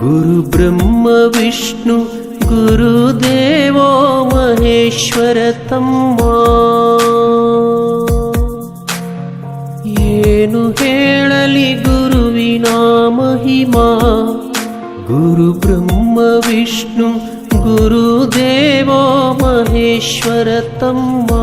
गुरुब्रह्मविष्णु गुरुदेवो महेश्वर तं मा गुरुविमहि मा गुरु ब्रह्म विष्णु गुरुदेवो महेश्वर तं मा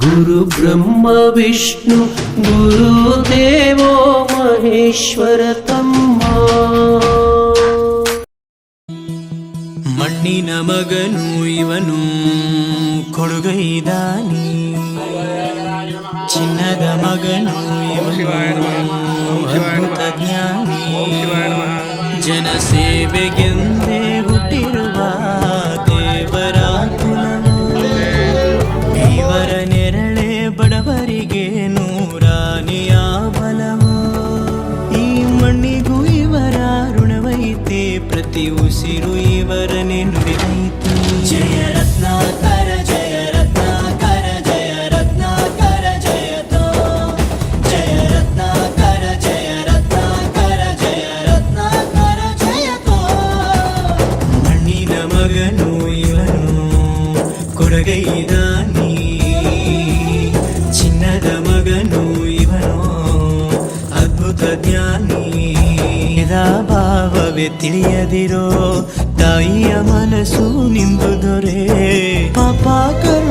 ಗುರು ಬ್ರಹ್ಮ ವಿಷ್ಣು, ಗುರು ದೇವೋ ಮಹೇಶ್ವರ ತಮ್ಮ. ಮಣ್ಣಿನ ಮಗನು ಇವನು, ಕೊಡುಗೈದಾನಿ. ಚಿನ್ನದ ಮಗನು ಇವನು, ಅದ್ಭುತ ಜ್ಞಾನಿ. ಜನ ಸೇವೆಗೆಂದೇ ಬಡವರಿಗೆ ನೂರಾನೆಯ ಬಲವು ಈ ಮಣ್ಣಿಗೂ ಇವರ ಋಣವೈತೆ ಪ್ರತಿ ಉಸಿರು ಇವರನೆ ನುಡಿದೈತೆ. ಜಯ ರತ್ನಾಕರ ಜಯ ರತ್ನಾಕರ ಜಯ ರತ್ನಾಕರ ಜಯತೋ ಜಯ ರತ್ನಾಕರ ಜಯ ರತ್ನಾಕರ ಜಯ ರತ್ನಾಕರ ಜಯತೋ ಮಣ್ಣಿನ ಮಗನು ಇವನು ಕೊಡಗೈದಾನಿ ಚಿನ್ನದ ಮಗನು ಇವನು ಅದ್ಭುತ ಜ್ಞಾನಿ ಭಾವವೇ ತಿಳಿಯದಿರೋ ತಾಯಿಯ ಮನಸ್ಸು ನಿಂದು ದೊರೆ ಪಾಪ ಕರ್ಮ